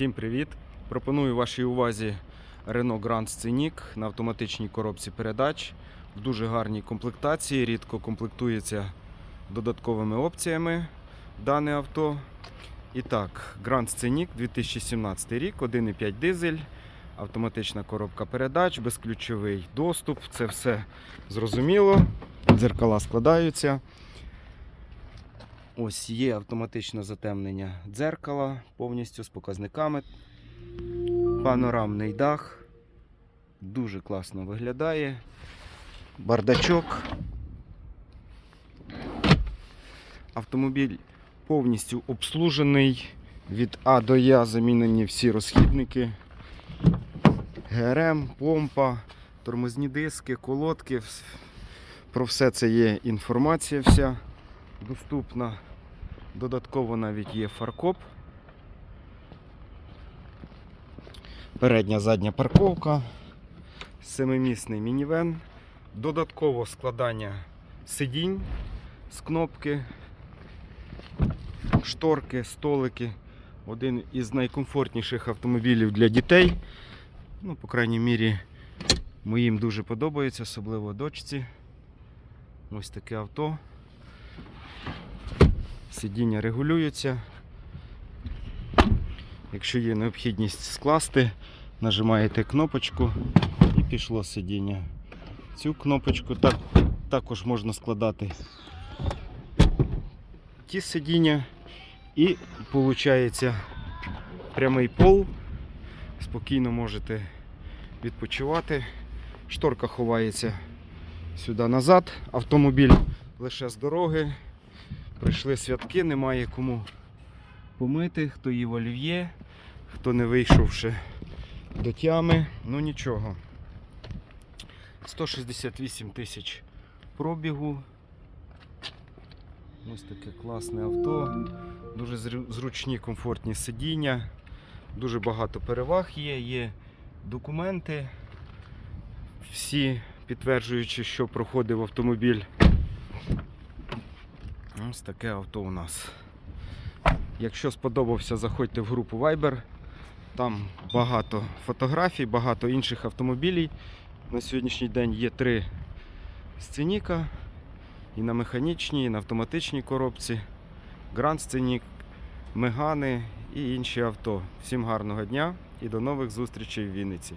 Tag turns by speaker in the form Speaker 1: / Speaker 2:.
Speaker 1: Всім привіт! Пропоную вашій увазі Renault Grand Scenic на автоматичній коробці передач в дуже гарній комплектації. Рідко комплектується додатковими опціями дане авто. І так, Grand Scenic 2017 рік, 1,5 дизель, автоматична коробка передач, безключовий доступ. Це все зрозуміло. Дзеркала складаються. Ось є автоматичне затемнення дзеркала повністю з показниками. Панорамний дах. Дуже класно виглядає. Бардачок. Автомобіль повністю обслужений. Від А до Я замінені всі розхідники. ГРМ, помпа, тормозні диски, колодки. Про все це є інформація вся доступна. Додатково навіть є фаркоп. Передня задня парковка. Семимісний мінівен. Додатково складання сидінь з кнопки, шторки, столики. Один із найкомфортніших автомобілів для дітей. Ну, по крайній мірі, моїм дуже подобається, особливо дочці. Ось таке авто. Сидіння регулюються. Якщо є необхідність скласти, нажимаєте кнопочку і пішло сидіння. Цю кнопочку так, також можна складати ті сидіння і виходить прямий пол. Спокійно можете відпочивати. Шторка ховається сюди назад. Автомобіль лише з дороги. Прийшли святки, немає кому помити, хто їв олів'є, хто не вийшов до тями. Ну нічого. 168 тисяч пробігу. Ось таке класне авто. Дуже зручні, комфортні сидіння. Дуже багато переваг є. Є документи. Всі підтверджуючи, що проходив автомобіль. Ось таке авто у нас. Якщо сподобався, заходьте в групу Viber. Там багато фотографій, багато інших автомобілів. На сьогоднішній день є три сценіка. І на механічній, і на автоматичній коробці. Гранд Сценік, Мегани і інші авто. Всім гарного дня і до нових зустрічей в Вінниці.